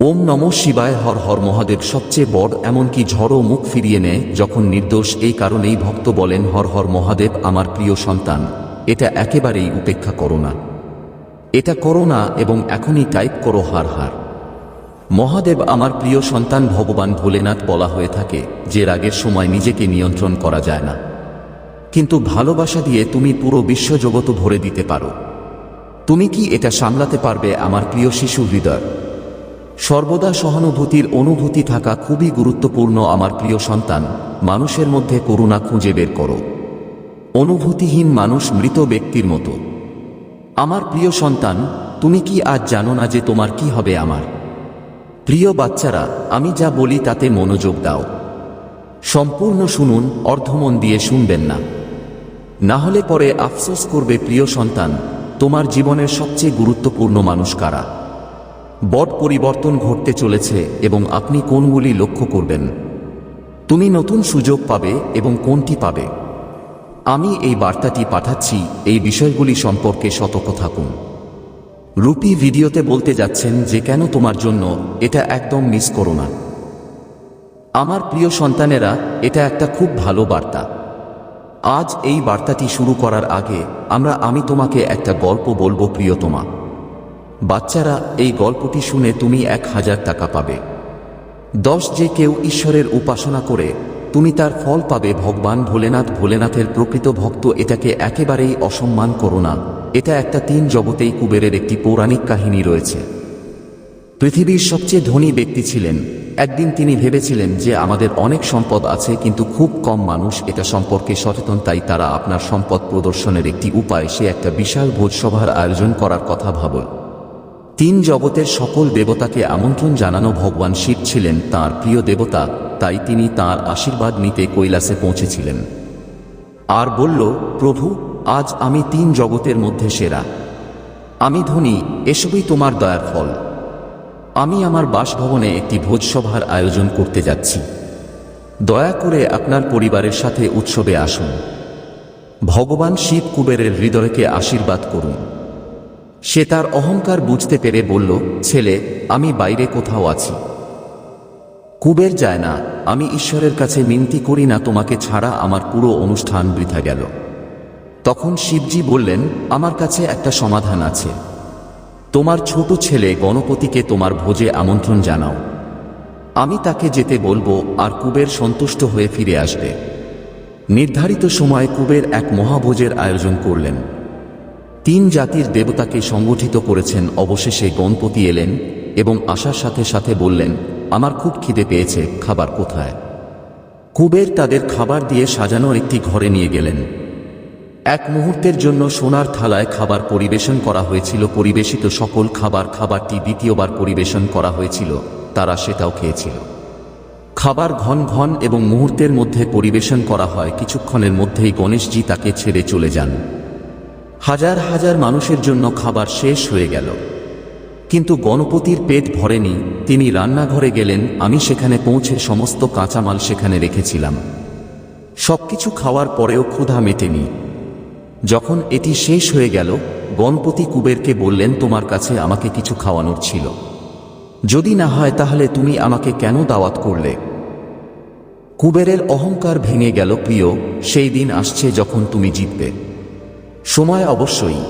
ওম নম শিবায় হর হর মহাদেব সবচেয়ে বড়, এমনকি ঝড়ও মুখ ফিরিয়ে নেয়, যখন নির্দোষ এই কারণেই ভক্ত বলেন, হর হর মহাদেব, আমার প্রিয় সন্তান, এটা একেবারেই উপেক্ষা করো না। এটা করো না এবং এখনই টাইপ করো হার হার। মহাদেব, আমার প্রিয় সন্তান, ভগবান ভোলেনাথ বলা হয়ে থাকে, যে রাগের সময় নিজেকে নিয়ন্ত্রণ করা যায় না। কিন্তু ভালোবাসা দিয়ে তুমি পুরো বিশ্বজগৎ ভরে দিতে পারো। তুমি কি এটা সামলাতে পারবে, আমার প্রিয় শিশু হৃদয়? সর্বদা সহানুভূতির অনুভূতি থাকা খুবই গুরুত্বপূর্ণ আমার প্রিয় সন্তান, মানুষের মধ্যে করুণা খুঁজে বের করো। অনুভূতিহীন মানুষ মৃত ব্যক্তির মতো। আমার প্রিয় সন্তান, তুমি কি আজ জানো না যে তোমার কি হবে আমার? প্রিয় বাচ্চারা, আমি যা বলি তাতে মনোযোগ দাও। সম্পূর্ণ শুনুন, অর্ধমন দিয়ে শুনবেন না। না হলে পরে আফসোস করবে প্রিয় সন্তান, তোমার জীবনের সবচেয়ে গুরুত্বপূর্ণ মানুষ কারা? বট পরিবর্তন ঘটতে চলেছে এবং আপনি কোনগুলি লক্ষ্য করবেন? তুমি নতুন সুযোগ পাবে এবং কোনটি পাবে? আমি এই বার্তাটি পাঠাচ্ছি, এই বিষয়গুলি সম্পর্কে সতর্ক থাকুন। রূপী ভিডিওতে বলতে যাচ্ছেন যে কেন তোমার জন্য এটা একদম মিস করো না। আমার প্রিয় সন্তানেরা, এটা একটা খুব ভালো বার্তা। আজ এই বার্তাটি শুরু করার আগে আমরা, আমি তোমাকে একটা গল্প বলব প্রিয়তমা। বাচ্চারা এই গল্পটি শুনে তুমি এক হাজার টাকা পাবে। দশ যে কেউ ঈশ্বরের উপাসনা করে, তুমি তার ফল পাবে। ভগবান ভোলেনাথ ভোলেনাথের প্রকৃত ভক্ত এটাকে একেবারেই অসম্মান করো না। এটা একটা তিন জগতেই কুবেরের একটি পৌরাণিক কাহিনী রয়েছে। পৃথিবীর সবচেয়ে ধনী ব্যক্তি ছিলেন। একদিন তিনি ভেবেছিলেন যে আমাদের অনেক সম্পদ আছে, কিন্তু খুব কম মানুষ এটা সম্পর্কে সচেতন, তাই তারা আপনার সম্পদ প্রদর্শনের একটি উপায়, সে একটা বিশাল ভোজসভার আয়োজন করার কথা ভাবল তিন জগতের সকল দেবতাকে আমন্ত্রণ জানানো ভগবান শিব ছিলেন তার প্রিয় দেবতা, তাই তিনি তার আশীর্বাদ নিতে কৈলাসে পৌঁছেছিলেন। আর বলল, প্রভু, আজ আমি তিন জগতের মধ্যে সেরা। আমি ধনী, এসবই তোমার দয়ার ফল। আমি আমার বাসভবনে একটি ভোজসভার আয়োজন করতে যাচ্ছি। দয়া করে আপনার পরিবারের সাথে উৎসবে আসুন। ভগবান শিব কুবেরের হৃদয়কে আশীর্বাদ করুন। সে তার অহংকার বুঝতে পেরে বলল, ছেলে, আমি বাইরে কোথাও আছি। কুবের যায় না, আমি ঈশ্বরের কাছে মিনতি করি না, তোমাকে ছাড়া আমার পুরো অনুষ্ঠান বৃথা গেল। তখন শিবজি বললেন, আমার কাছে একটা সমাধান আছে। তোমার ছোট ছেলে গণপতিকে তোমার ভোজে আমন্ত্রণ জানাও। আমি তাকে যেতে বলব, আর কুবের সন্তুষ্ট হয়ে ফিরে আসবে। নির্ধারিত সময়ে কুবের এক মহাভোজের আয়োজন করলেন। তিন জাতির দেবতাকে সংগঠিত করেছেন। অবশেষে গণপতি এলেন এবং আসার সাথে সাথে বললেন, আমার খুব খিদে পেয়েছে, খাবার কোথায়? কুবের তাদের খাবার দিয়ে সাজানো একটি ঘরে নিয়ে গেলেন। এক মুহূর্তের জন্য সোনার থালায় খাবার পরিবেশন করা হয়েছিল। পরিবেশিত সকল খাবার, খাবারটি দ্বিতীয়বার পরিবেশন করা হয়েছিল। তারা সেটাও খেয়েছিল। খাবার ঘন ঘন এবং মুহূর্তের মধ্যে পরিবেশন করা হয়। কিছুক্ষণের মধ্যেই গণেশজি তাকে ছেড়ে চলে যান। হাজার হাজার মানুষের জন্য খাবার শেষ হয়ে গেল। কিন্তু গণপতির পেট ভরেনি, তিনি রান্নাঘরে গেলেন, আমি সেখানে পৌঁছে সমস্ত কাঁচামাল সেখানে রেখেছিলাম। সবকিছু খাওয়ার পরেও ক্ষুধা মেটেনি। যখন এটি শেষ হয়ে গেল, গণপতি কুবেরকে বললেন, তোমার কাছে আমাকে কিছু খাওয়ানোর ছিল। যদি না হয়, তাহলে তুমি আমাকে কেন দাওয়াত করলে? কুবেরের অহংকার ভেঙে গেল, প্রিয়, সেই দিন আসছে যখন তুমি জিতবে। সময় অবশ্যই।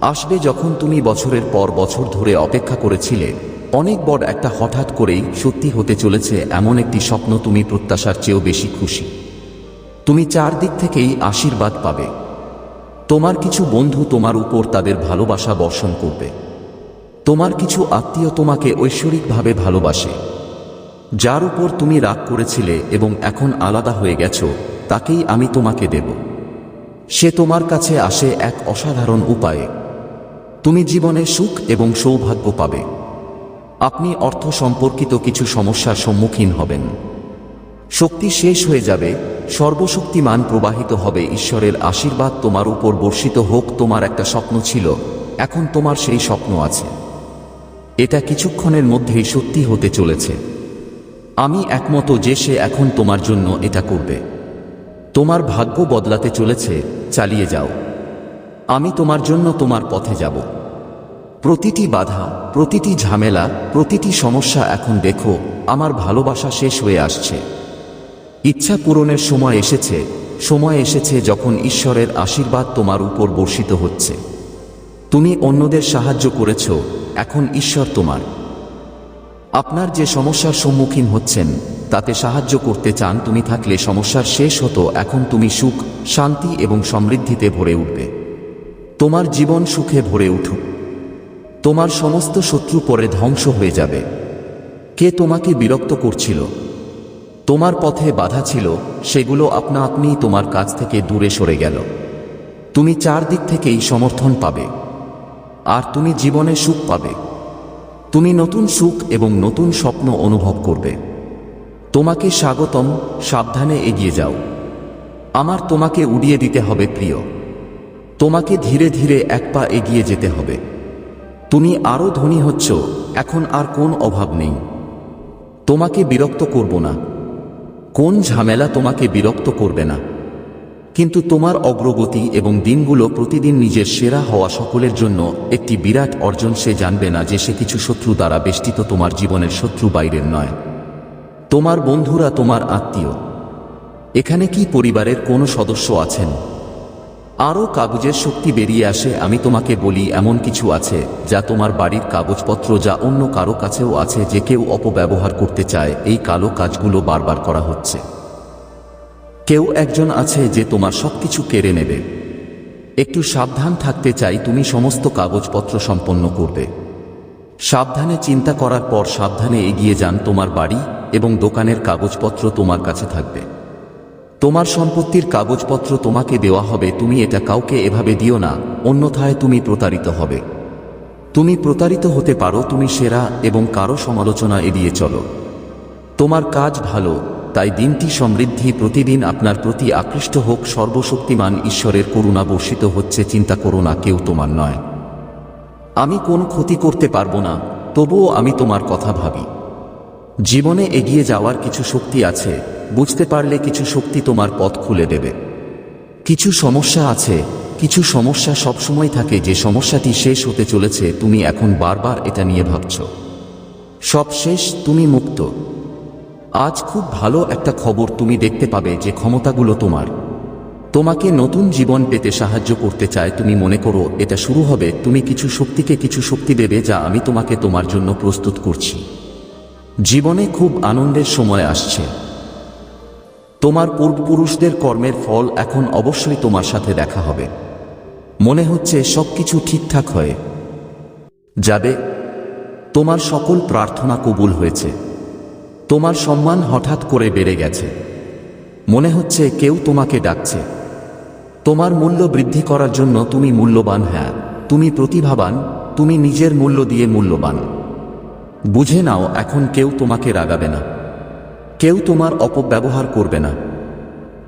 আসবে যখন তুমি বছরের পর বছর ধরে অপেক্ষা করেছিলে। অনেক বড় একটা হঠাৎ করেই সত্যি হতে চলেছে এমন একটি স্বপ্ন তুমি প্রত্যাশার চেয়েও বেশি খুশি। তুমি চারদিক থেকেই আশীর্বাদ পাবে। তোমার কিছু বন্ধু তোমার উপর তাদের ভালোবাসা বর্ষণ করবে। তোমার কিছু আত্মীয় তোমাকে ঐশ্বরিকভাবে ভালোবাসে। যার উপর তুমি রাগ করেছিলে এবং এখন আলাদা হয়ে গেছ, তাকেই আমি তোমাকে দেব। সে তোমার কাছে আসে এক অসাধারণ উপায়ে। তুমি জীবনে সুখ এবং সৌভাগ্য পাবে। আপনি অর্থ সম্পর্কিত কিছু সমস্যার সম্মুখীন হবেন। শক্তি শেষ হয়ে যাবে, সর্বশক্তিমান প্রবাহিত হবে ঈশ্বরের আশীর্বাদ তোমার উপর বর্ষিত হোক তোমার একটা স্বপ্ন ছিল, এখন তোমার সেই স্বপ্ন আছে। এটা কিছুক্ষণের মধ্যেই সত্যি হতে চলেছে। আমি একমত যে সে এখন তোমার জন্য এটা করবে। তোমার ভাগ্য বদলাতে চলেছে, চালিয়ে যাও। আমি তোমার জন্য তোমার পথে যাব। প্রতিটি বাধা, প্রতিটি ঝামেলা, প্রতিটি সমস্যা এখন দেখো, আমার ভালোবাসা শেষ হয়ে আসছে। ইচ্ছা পূরণের সময় এসেছে সময় এসেছে যখন ঈশ্বরের আশীর্বাদ তোমার উপর বর্ষিত হচ্ছে। তুমি অন্যদের সাহায্য করেছ, এখন ঈশ্বর তোমার। আপনার যে সমস্যার সম্মুখীন হচ্ছেন তাতে সাহায্য করতে চান তুমি থাকলে সমস্যার শেষ হতো, এখন তুমি সুখ, শান্তি এবং সমৃদ্ধিতে ভরে উঠবে। তোমার জীবন সুখে ভরে উঠুক। তোমার সমস্ত শত্রু পরে ধ্বংস হয়ে যাবে। কে তোমাকে বিরক্ত করছিল? তোমার পথে বাধা ছিল, সেগুলো আপনা আপনি তোমার কাছ থেকে দূরে সরে গেল। তুমি চারদিক থেকেই সমর্থন পাবে। আর তুমি জীবনে সুখ পাবে। তুমি নতুন সুখ এবং নতুন স্বপ্ন অনুভব করবে। তোমাকে স্বাগতম, সাবধানে এগিয়ে যাও। আমার তোমাকে উড়িয়ে দিতে হবে প্রিয়। তোমাকে ধীরে ধীরে এক পা এগিয়ে যেতে হবে। তুমি আরও ধনী হচ্ছ, এখন আর কোন অভাব নেই। তোমাকে বিরক্ত করব না। কোন ঝামেলা তোমাকে বিরক্ত করবে না। কিন্তু তোমার অগ্রগতি এবং দিনগুলো প্রতিদিন নিজের সেরা হওয়া সকলের জন্য একটি বিরাট অর্জন সে জানবে না যে সে কিছু শত্রু দ্বারা বেষ্টিত তোমার জীবনের শত্রু বাইরের নয়। তোমার বন্ধুরা তোমার আত্মীয়। এখানে কি পরিবারের কোনো সদস্য আছেন? আরও কাগজের শক্তি বেরিয়ে আসে, আমি তোমাকে বলি, এমন কিছু আছে, যা তোমার বাড়ির কাগজপত্র যা অন্য কারও কাছেও আছে, যে কেউ অপব্যবহার করতে চায়, এই কালো কাজগুলো বারবার করা হচ্ছে। কেউ একজন আছে যে তোমার সবকিছু কেড়ে নেবে। একটু সাবধান থাকতে চাই, তুমি সমস্ত কাগজপত্র সম্পন্ন করবে। সাবধানে চিন্তা করার পর সাবধানে এগিয়ে যান, তোমার বাড়ি এবং দোকানের কাগজপত্র তোমার কাছে থাকবে। তোমার সম্পত্তির কাগজপত্র তোমাকে দেওয়া হবে, তুমি এটা কাউকে এভাবে দিও না, অন্যথায় তুমি প্রতারিত হবে। তুমি প্রতারিত হতে পারো, তুমি সেরা এবং কারও সমালোচনা এড়িয়ে চলো। তোমার কাজ ভালো, তাই দিনটি সমৃদ্ধি, প্রতিদিন আপনার প্রতি আকৃষ্ট হোক, সর্বশক্তিমান ঈশ্বরের করুণা বর্ষিত হচ্ছে, চিন্তা করো না, কেউ তোমার নয়। আমি কোন ক্ষতি করতে পারব না, তবুও আমি তোমার কথা ভাবি। জীবনে এগিয়ে যাওয়ার কিছু শক্তি আছে, বুঝতে পারলে কিছু শক্তি তোমার পথ খুলে দেবে। কিছু সমস্যা আছে, কিছু সমস্যা সবসময় থাকে, যে সমস্যাটি শেষ হতে চলেছে, তুমি এখন বারবার এটা নিয়ে ভাবছ। সব শেষ, তুমি মুক্ত। আজ খুব ভালো একটা খবর তুমি দেখতে পাবে যে ক্ষমতাগুলো তোমার। তোমাকে নতুন জীবন পেতে সাহায্য করতে চায়, তুমি মনে করো, এটা শুরু হবে, তুমি কিছু শক্তিকে কিছু শক্তি দেবে যা আমি তোমাকে তোমার জন্য প্রস্তুত করছি। জীবনে খুব আনন্দের সময় আসছে। তোমার পূর্বপুরুষদের কর্মের ফল এখন অবশ্যই তোমার সাথে দেখা হবে। মনে হচ্ছে সবকিছু ঠিকঠাক হয়ে যাবে। তোমার সকল প্রার্থনা কবুল হয়েছে। তোমার সম্মান হঠাৎ করে বেড়ে গেছে। মনে হচ্ছে কেউ তোমাকে ডাকছে। তোমার মূল্য বৃদ্ধি করার জন্য তুমি মূল্যবান হ্যাঁ। তুমি প্রতিভাবান, তুমি নিজের মূল্য দিয়ে মূল্যবান। বুঝে নাও, এখন কেউ তোমাকে রাগাবে না। কেউ তোমার অপব্যবহার করবে না।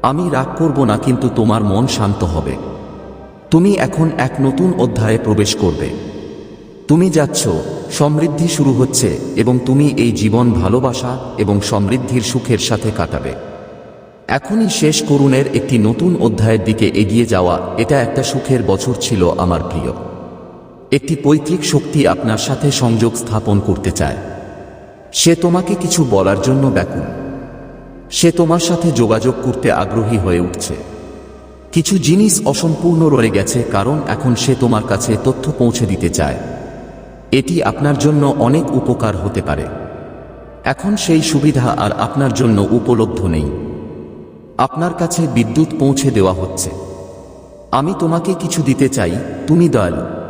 আমি রাগ করব না, কিন্তু তোমার মন শান্ত হবে। তুমি এখন এক নতুন অধ্যায়ে প্রবেশ করবে। তুমি যাচ্ছ, সমৃদ্ধি শুরু হচ্ছে, এবং তুমি এই জীবন ভালোবাসা এবং সমৃদ্ধির সুখের সাথে কাটাবে। এখনই শেষ করুণের একটি নতুন অধ্যায়ের দিকে এগিয়ে যাওয়া, এটা একটা সুখের বছর ছিল আমার প্রিয়। একটি পৈতৃক শক্তি আপনার সাথে সংযোগ স্থাপন করতে চায়। সে তোমাকে কিছু বলার জন্য ব্যাকুল। সে তোমার সাথে যোগাযোগ করতে আগ্রহী হয়ে উঠছে। কিছু জিনিস অসম্পূর্ণ রয়ে গেছে, কারণ এখন সে তোমার কাছে তথ্য পৌঁছে দিতে চায়। এটি আপনার জন্য অনেক উপকার হতে পারে। এখন সেই সুবিধা আর আপনার জন্য উপলব্ধ নেই। আপনার কাছে বিদ্যুৎ পৌঁছে দেওয়া হচ্ছে। আমি তোমাকে কিছু দিতে চাই, তুমি দয়ালু।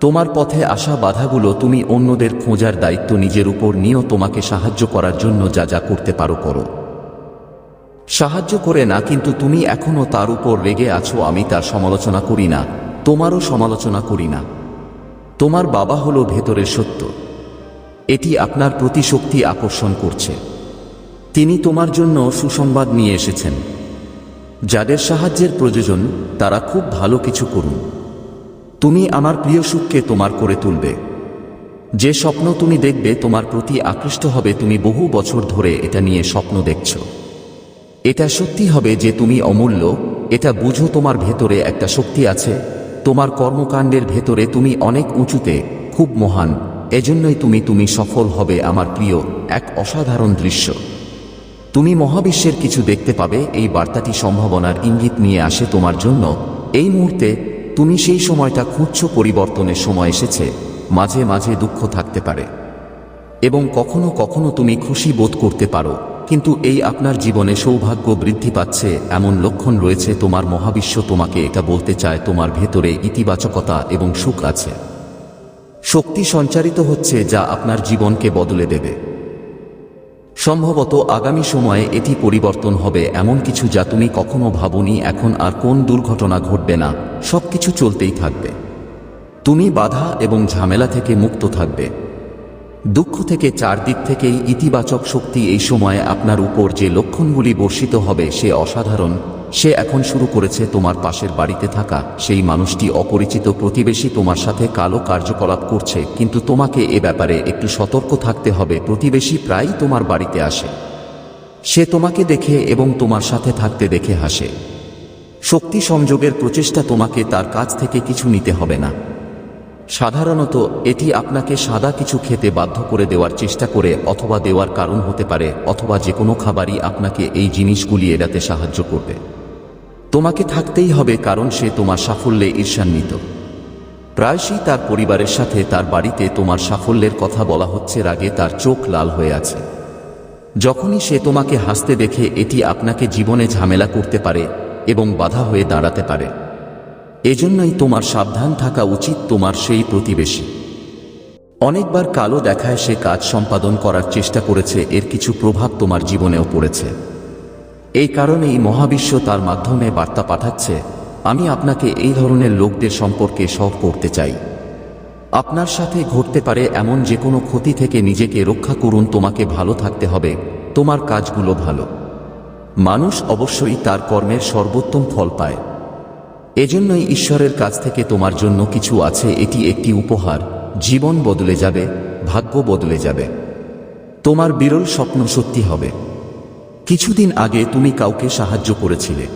তোমার পথে আসা বাধাগুলো তুমি অন্যদের খোঁজার দায়িত্ব নিজের উপর নিয়েও তোমাকে সাহায্য করার জন্য যা যা করতে পারো করো। সাহায্য করে না, কিন্তু তুমি এখনও তার উপর রেগে আছো, আমি তার সমালোচনা করি না, তোমারও সমালোচনা করি না। তোমার বাবা হলো ভেতরের সত্য। এটি আপনার প্রতি শক্তি আকর্ষণ করছে। তিনি তোমার জন্য সুসংবাদ নিয়ে এসেছেন। যাদের সাহায্যের প্রয়োজন, তারা খুব ভালো কিছু করুন। তুমি আমার প্রিয় সুখকে তোমার করে তুলবে। যে স্বপ্ন তুমি দেখবে, তোমার প্রতি আকৃষ্ট হবে, তুমি বহু বছর ধরে এটা নিয়ে স্বপ্ন দেখছ। এটা সত্যি হবে যে তুমি অমূল্য, এটা বুঝো তোমার ভেতরে একটা শক্তি আছে, তোমার কর্মকাণ্ডের ভেতরে তুমি অনেক উঁচুতে, খুব মহান, এজন্যই তুমি তুমি সফল হবে আমার প্রিয় এক অসাধারণ দৃশ্য। তুমি মহাবিশ্বের কিছু দেখতে পাবে, এই বার্তাটি সম্ভাবনার ইঙ্গিত নিয়ে আসে তোমার জন্য। এই মুহূর্তে তুমি সেই সময়টা খুঁজছ পরিবর্তনের সময় এসেছে, মাঝে মাঝে দুঃখ থাকতে পারে। এবং কখনো কখনো তুমি খুশি বোধ করতে পারো, কিন্তু এই আপনার জীবনে সৌভাগ্য বৃদ্ধি পাচ্ছে এমন লক্ষণ রয়েছে তোমার মহাবিশ্ব তোমাকে এটা বলতে চায়, তোমার ভেতরে ইতিবাচকতা এবং সুখ আছে। শক্তি সঞ্চারিত হচ্ছে যা আপনার জীবনকে বদলে দেবে। সম্ভবত আগামী সময়ে এটি পরিবর্তন হবে এমন কিছু যা তুমি কখনো ভাবনি, এখন আর কোন দুর্ঘটনা ঘটবে না সব কিছু চলতেই থাকবে। তুমি বাধা এবং ঝামেলা থেকে মুক্ত থাকবে। দুঃখ থেকে চারদিক থেকেই ইতিবাচক শক্তি এই সময়ে আপনার উপর যে লক্ষণগুলি বর্ষিত হবে সে অসাধারণ সে এখন শুরু করেছে তোমার পাশের বাড়িতে থাকা। সেই মানুষটি অপরিচিত প্রতিবেশী তোমার সাথে কালো কার্যকলাপ করছে, কিন্তু তোমাকে এ ব্যাপারে একটু সতর্ক থাকতে হবে। প্রতিবেশী প্রায়ই তোমার বাড়িতে আসে। সে তোমাকে দেখে এবং তোমার সাথে থাকতে দেখে হাসে। শক্তি সংযোগের প্রচেষ্টা তোমাকে তার কাছ থেকে কিছু নিতে হবে না। সাধারণত এটি আপনাকে সাদা কিছু খেতে বাধ্য করে দেওয়ার চেষ্টা করে অথবা দেওয়ার কারণ হতে পারে, অথবা যে কোনো খাবারই আপনাকে এই জিনিসগুলি এড়াতে সাহায্য করবে। তোমাকে থাকতেই হবে কারণ সে তোমার সাফল্যে ঈর্ষান্বিত। প্রায়শই তার পরিবারের সাথে তার বাড়িতে তোমার সাফল্যের কথা বলা হচ্ছে রাগে তার চোখ লাল হয়ে আছে। যখনই সে তোমাকে হাসতে দেখে এটি আপনাকে জীবনে ঝামেলা করতে পারে এবং বাধা হয়ে দাঁড়াতে পারে। এজন্যই তোমার সাবধান থাকা উচিত তোমার সেই প্রতিবেশী। অনেকবার কালো দেখায় সে কাজ সম্পাদন করার চেষ্টা করেছে, এর কিছু প্রভাব তোমার জীবনেও পড়েছে। এই কারণেই মহাবিশ্ব তার মাধ্যমে বার্তা পাঠাচ্ছে, আমি আপনাকে এই ধরনের লোকদের সম্পর্কে সব করতে চাই। আপনার সাথে ঘটতে পারে এমন যে কোনো ক্ষতি থেকে নিজেকে রক্ষা করুন, তোমাকে ভালো থাকতে হবে, তোমার কাজগুলো ভালো। মানুষ অবশ্যই তার কর্মের সর্বোত্তম ফল পায়। এজন্যই ঈশ্বরের কাছ থেকে তোমার জন্য কিছু আছে, এটি একটি উপহার, জীবন বদলে যাবে, ভাগ্য বদলে যাবে। তোমার বিরল স্বপ্ন সত্যি হবে। কিছুদিন আগে তুমি কাউকে সাহায্য করেছিলে।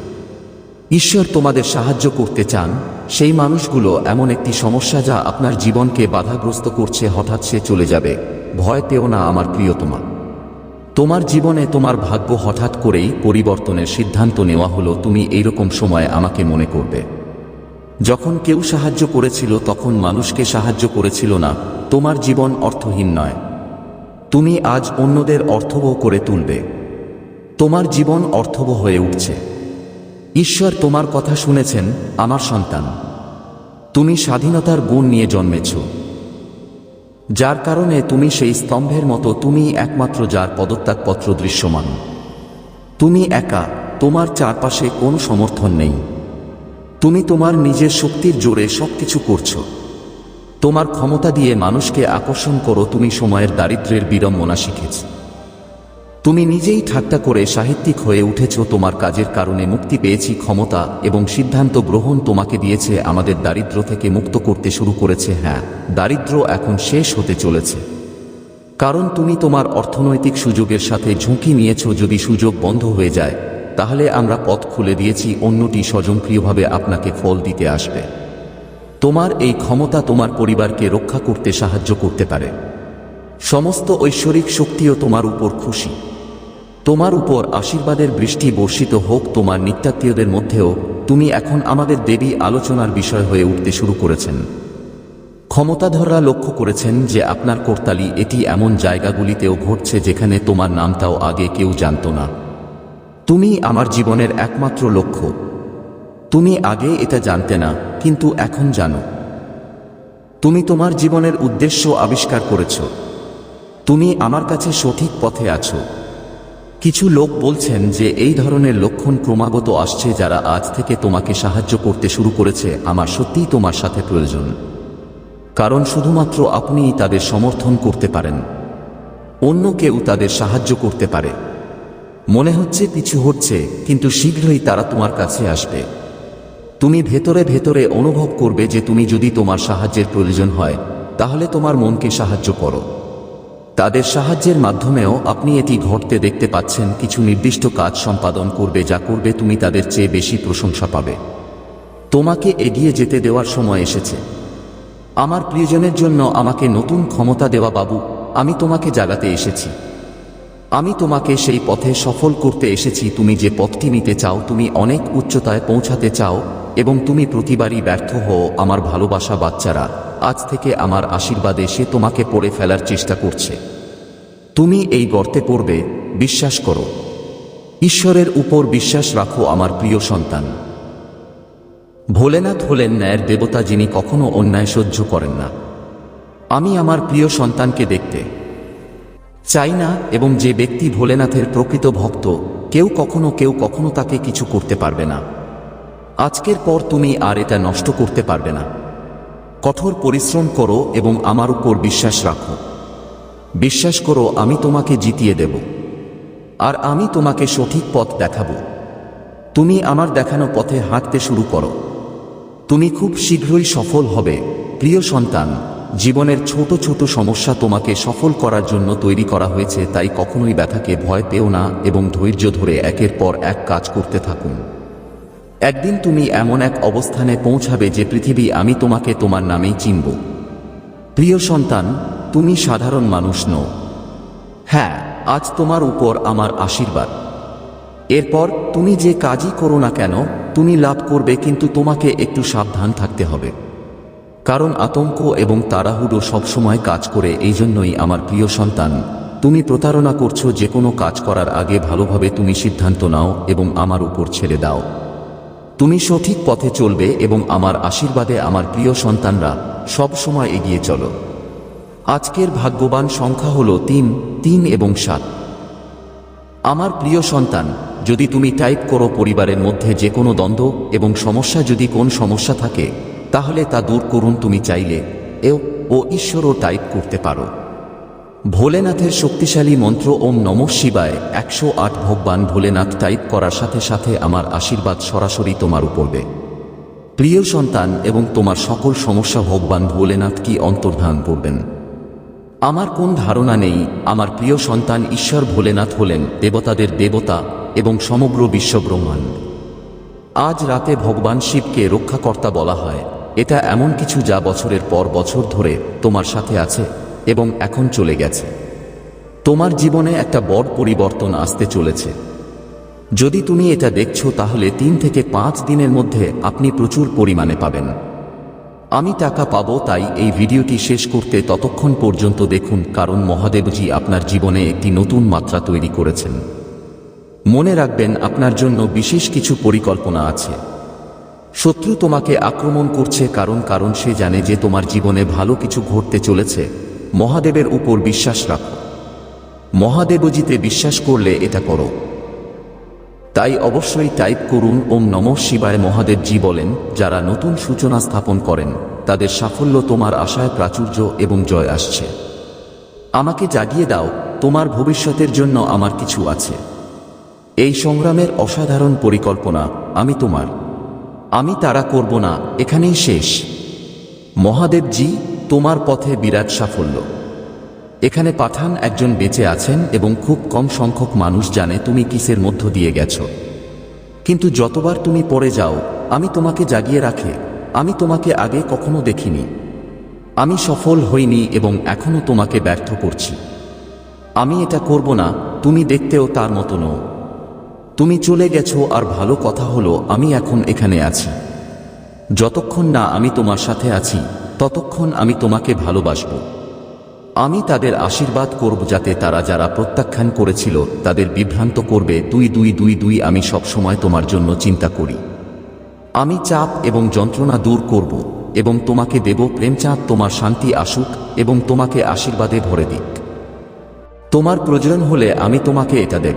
ঈশ্বর তোমাদের সাহায্য করতে চান, সেই মানুষগুলো এমন একটি সমস্যা যা আপনার জীবনকে বাধাগ্রস্ত করছে, হঠাৎ সে চলে যাবে। ভয় পেও না আমার প্রিয়তমা। তোমার জীবনে তোমার ভাগ্য হঠাৎ করেই পরিবর্তনের সিদ্ধান্ত নেওয়া হলো, তুমি এইরকম সময় আমাকে মনে করবে। যখন কেউ সাহায্য করেছিল, তখন মানুষকে সাহায্য করেছিল না, তোমার জীবন অর্থহীন নয়। তুমি আজ অন্যদের অর্থবহ করে তুলবে। তোমার জীবন অর্থবহ হয়ে উঠছে। ঈশ্বর তোমার কথা শুনেছেন, আমার সন্তান। তুমি স্বাধীনতার গুণ নিয়ে জন্মেছ। যার কারণে তুমি সেই স্তম্ভের মতো তুমি একমাত্র যার পদত্যাগপত্র দৃশ্যমান। তুমি একা, তোমার চারপাশে কোনো সমর্থন নেই। তুমি তোমার নিজের শক্তির জোরে সবকিছু করছ। তোমার ক্ষমতা দিয়ে মানুষকে আকর্ষণ করো, তুমি সময়ের দারিদ্র্যের বিড়ম্বনা শিখেছ। তুমি নিজেই ঠাট্টা করে সাহিত্যিক হয়ে উঠেছ, তোমার কাজের কারণে মুক্তি পেয়েছি ক্ষমতা এবং সিদ্ধান্ত গ্রহণ তোমাকে দিয়েছে, আমাদের দারিদ্র থেকে মুক্ত করতে শুরু করেছে হ্যাঁ দারিদ্র এখন শেষ হতে চলেছে। কারণ তুমি তোমার অর্থনৈতিক সুযোগের সাথে ঝুঁকি নিয়েছ, যদি সুযোগ বন্ধ হয়ে যায়, তাহলে আমরা পথ খুলে দিয়েছি, অন্যটি স্বজনপ্রিয়ভাবে আপনাকে ফল দিতে আসবে। তোমার এই ক্ষমতা তোমার পরিবারকে রক্ষা করতে সাহায্য করতে পারে। সমস্ত ঐশ্বরিক শক্তিও তোমার উপর খুশি। তোমার উপর আশীর্বাদের বৃষ্টি বর্ষিত হোক তোমার নিত্যাত্মীয়দের মধ্যেও, তুমি এখন আমাদের দেবী আলোচনার বিষয় হয়ে উঠতে শুরু করেছেন। ক্ষমতাধররা লক্ষ্য করেছেন যে আপনার কর্তালি এটি এমন জায়গাগুলিতেও ঘটছে যেখানে তোমার নামটাও আগে কেউ জানত না। তুমি আমার জীবনের একমাত্র লক্ষ্য। তুমি আগে এটা জানতে না, কিন্তু এখন জানো। তুমি তোমার জীবনের উদ্দেশ্য আবিষ্কার করেছ। তুমি আমার কাছে সঠিক পথে আছো। কিছু লোক বলছেন যে এই ধরনের লক্ষণ ক্রমাগত আসছে যারা আজ থেকে তোমাকে সাহায্য করতে শুরু করেছে। আমার সত্যিই তোমার সাথে প্রয়োজন। কারণ শুধুমাত্র আপনিই তাদের সমর্থন করতে পারেন। অন্য কেউ তাদের সাহায্য করতে পারে। মনে হচ্ছে কিছু হচ্ছে কিন্তু শীঘ্রই তারা তোমার কাছে আসবে। তুমি ভেতরে ভেতরে অনুভব করবে যে তুমি যদি তোমার সাহায্যের প্রয়োজন হয়, তাহলে তোমার মনকে সাহায্য করো। তাদের সাহায্যের মাধ্যমেও আপনি এটি ঘটতে দেখতে পাচ্ছেন, কিছু নির্দিষ্ট কাজ সম্পাদন করবে যা করবে তুমি তাদের চেয়ে বেশি প্রশংসা পাবে। তোমাকে এগিয়ে যেতে দেওয়ার সময় এসেছে। আমার প্রিয়জনের জন্য আমাকে নতুন ক্ষমতা দেওয়া বাবু, আমি তোমাকে জাগাতে এসেছি। আমি তোমাকে সেই পথে সফল করতে এসেছি, তুমি যে পথটি নিতে চাও, তুমি অনেক উচ্চতায় পৌঁছাতে চাও, এবং তুমি প্রতিবারই ব্যর্থ হও, আমার ভালোবাসা বাচ্চারা। আজ থেকে আমার আশীর্বাদে সে তোমাকে পড়ে ফেলার চেষ্টা করছে। তুমি এই গর্তে পড়বে, বিশ্বাস করো। ঈশ্বরের উপর বিশ্বাস রাখো আমার প্রিয় সন্তান। ভোলেনাথ হলেন ন্যায়ের দেবতা যিনি কখনো অন্যায় সহ্য করেন না। আমি আমার প্রিয় সন্তানকে দেখতে চাই না এবং যে ব্যক্তি ভোলেনাথের প্রকৃত ভক্ত, কেউ কখনো কেউ কখনো তাকে কিছু করতে পারবে না। আজকের পর তুমি আর এটা নষ্ট করতে পারবে না। কঠোর পরিশ্রম করো এবং আমার উপর বিশ্বাস রাখো। বিশ্বাস করো, আমি তোমাকে জিতিয়ে দেব। আর আমি তোমাকে সঠিক পথ দেখাবো। তুমি আমার দেখানো পথে হাঁটতে শুরু করো। তুমি খুব শীঘ্রই সফল হবে। প্রিয় সন্তান, জীবনের ছোট ছোট সমস্যা তোমাকে সফল করার জন্য তৈরি করা হয়েছে, তাই কখনোই ব্যথাকে ভয় পেও না এবং ধৈর্য ধরে একের পর এক কাজ করতে থাকুন। একদিন তুমি এমন এক অবস্থানে পৌঁছাবে যে পৃথিবী আমি তোমাকে তোমার নামেই চিনব। প্রিয় সন্তান, তুমি সাধারণ মানুষ নও। হ্যাঁ আজ তোমার উপর আমার আশীর্বাদ। এরপর তুমি যে কাজই করো না কেন, তুমি লাভ করবে কিন্তু তোমাকে একটু সাবধান থাকতে হবে। কারণ আতঙ্ক এবং তাড়াহুড়ো সবসময় কাজ করে এই জন্যই আমার প্রিয় সন্তান, তুমি প্রতারণা করছ যে কোনো কাজ করার আগে ভালোভাবে তুমি সিদ্ধান্ত নাও এবং আমার উপর ছেড়ে দাও। তুমি সঠিক পথে চলবে এবং আমার আশীর্বাদে আমার প্রিয় সন্তানরা সব সময় এগিয়ে চলো। আজকের ভাগ্যবান সংখ্যা হল তিন তিন এবং সাত। আমার প্রিয় সন্তান, যদি তুমি টাইপ করো পরিবারের মধ্যে যে কোনো দ্বন্দ্ব এবং সমস্যা যদি কোন সমস্যা থাকে, তাহলে তা দূর করুন তুমি চাইলে। এও, ও ঈশ্বরও টাইপ করতে পারো। ভোলেনাথের শক্তিশালী মন্ত্র ওম নম শিবায় একশো আট ভগবান ভোলেনাথ টাইপ করার সাথে সাথে আমার আশীর্বাদ সরাসরি তোমার উপরবে প্রিয় সন্তান এবং তোমার সকল সমস্যা ভগবান ভোলেনাথ কি অন্তর্ধান করবেন? আমার কোন ধারণা নেই, আমার প্রিয় সন্তান ঈশ্বর ভোলেনাথ হলেন দেবতাদের দেবতা এবং সমগ্র বিশ্বব্রহ্মাণ্ড। আজ রাতে ভগবান শিবকে রক্ষাকর্তা বলা হয়, এটা এমন কিছু যা বছরের পর বছর ধরে তোমার সাথে আছে? এবং এখন চলে গেছে। তোমার জীবনে একটা বড় পরিবর্তন আসতে চলেছে। যদি তুমি এটা দেখছ, তাহলে তিন থেকে পাঁচ দিনের মধ্যে আপনি প্রচুর পরিমাণে পাবেন। আমি টাকা পাবো, তাই এই ভিডিওটি শেষ করতে ততক্ষণ পর্যন্ত দেখুন, কারণ মহাদেবজি আপনার জীবনে একটি নতুন মাত্রা তৈরি করেছেন। মনে রাখবেন, আপনার জন্য বিশেষ কিছু পরিকল্পনা আছে। শত্রু তোমাকে আক্রমণ করছে কারণ কারণ সে জানে যে তোমার জীবনে ভালো কিছু ঘটতে চলেছে। মহাদেবের উপর বিশ্বাস রাখো। মহাদেবজিতে বিশ্বাস করলে এটা করো। তাই অবশ্যই টাইপ করুন, ওম নম শিবায় মহাদেবজি বলেন, যারা নতুন সূচনা স্থাপন করেন, তাদের সাফল্য তোমার আশায় প্রাচুর্য এবং জয় আসছে। আমাকে জাগিয়ে দাও, তোমার ভবিষ্যতের জন্য আমার কিছু আছে। এই সংগ্রামের অসাধারণ পরিকল্পনা আমি তোমার। আমি তারা করব না, এখানেই শেষ। মহাদেবজি তোমার পথে বিরাট সাফল্য। এখানে পাঠান একজন বেঁচে আছেন এবং খুব কম সংখ্যক মানুষ জানে তুমি কিসের মধ্য দিয়ে গেছ। কিন্তু যতবার তুমি পড়ে যাও, আমি তোমাকে জাগিয়ে রাখে, আমি তোমাকে আগে কখনো দেখিনি। আমি সফল হইনি এবং এখনও তোমাকে ব্যর্থ করছি। আমি এটা করব না, তুমি দেখতেও তার মতো নও। তুমি চলে গেছো আর ভালো কথা হলো আমি এখন এখানে আছি। যতক্ষণ না আমি তোমার সাথে আছি ততক্ষণ আমি তোমাকে ভালোবাসব। আমি তাদের আশীর্বাদ করব যাতে তারা যারা প্রত্যাখ্যান করেছিল, তাদের বিভ্রান্ত করবে। দুই দুই দুই দুই আমি সবসময় তোমার জন্য চিন্তা করি। আমি চাপ এবং যন্ত্রণা দূর করব এবং তোমাকে দেব প্রেমচাঁদ, তোমার শান্তি আসুক এবং তোমাকে আশীর্বাদে ভরে দিক। তোমার প্রয়োজন হলে আমি তোমাকে এটা দেব।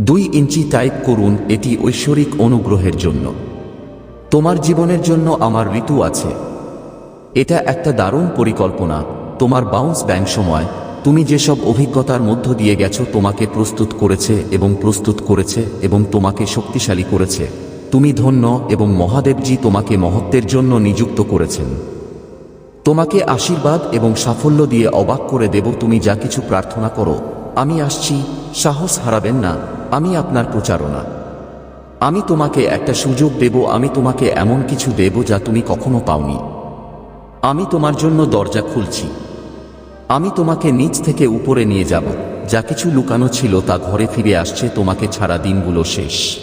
দুই ইঞ্চি টাইপ করুন, এটি ঐশ্বরিক অনুগ্রহের জন্য। তোমার জীবনের জন্য আমার ঋতু আছে। এটা একটা দারুণ পরিকল্পনা। তোমার বাউন্স ব্যাংক সময়, তুমি যেসব অভিজ্ঞতার মধ্য দিয়ে গেছো তোমাকে প্রস্তুত করেছে এবং প্রস্তুত করেছে এবং তোমাকে শক্তিশালী করেছে। তুমি ধন্য এবং মহাদেবজি তোমাকে মহত্বের জন্য নিযুক্ত করেছেন। তোমাকে আশীর্বাদ এবং সাফল্য দিয়ে অবাক করে দেব তুমি যা কিছু প্রার্থনা করো। আমি আসছি, সাহস হারাবেন না, আমি আপনার প্রচারণা। আমি তোমাকে একটা সুযোগ দেব, আমি তোমাকে এমন কিছু দেব যা তুমি কখনো পাওনি। আমি তোমার জন্য দরজা খুলছি। আমি তোমাকে নিচ থেকে উপরে নিয়ে যাব। যা কিছু লুকানো ছিল তা ঘরে ফিরে আসছে, তোমাকে ছাড়া দিনগুলো শেষ।